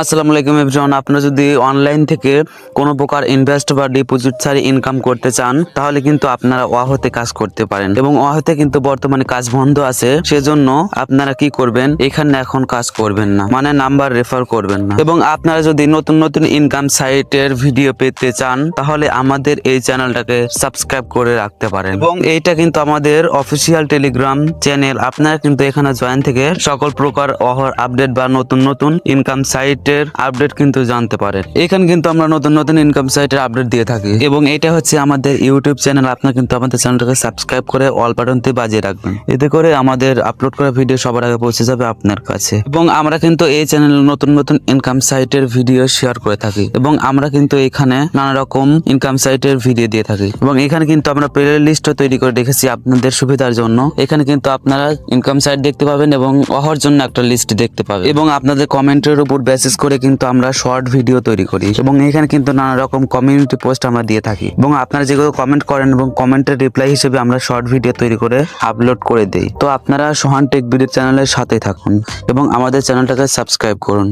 আসসালামু আলাইকুম এভরিওয়ান। আপনারা যদি অনলাইন থেকে কোনো প্রকার ইনভেস্ট বা ডিপোজিট ছাড়ি ইনকাম করতে চান, তাহলে কিন্তু আপনারা ওয়াহতে কাজ করতে পারেন। এবং ওয়াহতে কিন্তু বর্তমানে কাজ বন্ধ আছে, সেজন্য আপনারা কি করবেন? এখানে এখন কাজ করবেন না মানে নাম্বার রেফার করবেন না। এবং আপনারা যদি নতুন নতুন ইনকাম সাইটের ভিডিও পেতে চান, তাহলে আমাদের এই চ্যানেলটাকে সাবস্ক্রাইব করে রাখতে পারেন। এবং এইটা কিন্তু আমাদের অফিসিয়াল টেলিগ্রাম চ্যানেল আপনারা কিন্তু এখানে জয়েন থেকে সকল প্রকার অহর আপডেট বা নতুন নতুন ইনকাম সাইটের আপডেট কিন্তু জানতে পারেন। এখানে কিন্তু আমরা নতুন নতুন ইনকাম সাইটের আপডেট দিয়ে থাকি। এবং এটা হচ্ছে আমাদের ইউটিউব চ্যানেল আপনার কিন্তু আমাদের চ্যানেলটাকে সাবস্ক্রাইব করে অল বাটনটি বাজিয়ে রাখবেন। এতে করে আমাদের আপলোড করা ভিডিও সবার আগে পৌঁছে যাবে আপনার কাছে। এবং আমরা কিন্তু এই চ্যানেলে নতুন নতুন ইনকাম সাইটের ভিডিও শেয়ার করে থাকি। এবং আমরা কিন্তু এখানে নানা রকম ইনকাম সাইটের ভিডিও দিয়ে থাকি। এবং এখানে কিন্তু আমরা প্লে লিস্টও তৈরি করে রেখেছি আপনাদের সুবিধার জন্য। এখানে কিন্তু আপনারা ইনকাম সাইট দেখতে পাবেন এবং অহর জন্য একটা লিস্ট দেখতে পাবেন। এবং আপনাদের কমেন্টের উপর বেসিস করে কিন্তু আমরা শর্ট ভিডিও তৈরি করি এবং এখানে কিন্তু নানা রকম কমিউনিটি পোস্ট আমরা দিয়ে থাকি। এবং আপনারা যেগুলো কমেন্ট করেন এবং কমেন্টের রিপ্লাই হিসেবে আমরা শর্ট ভিডিও তৈরি করে আপলোড করে দেই। তো আপনারা সোহান টেক ভিডিও চ্যানেলের সাথে থাকুন এবং আমাদের চ্যানেলটাকে সাবস্ক্রাইব করুন।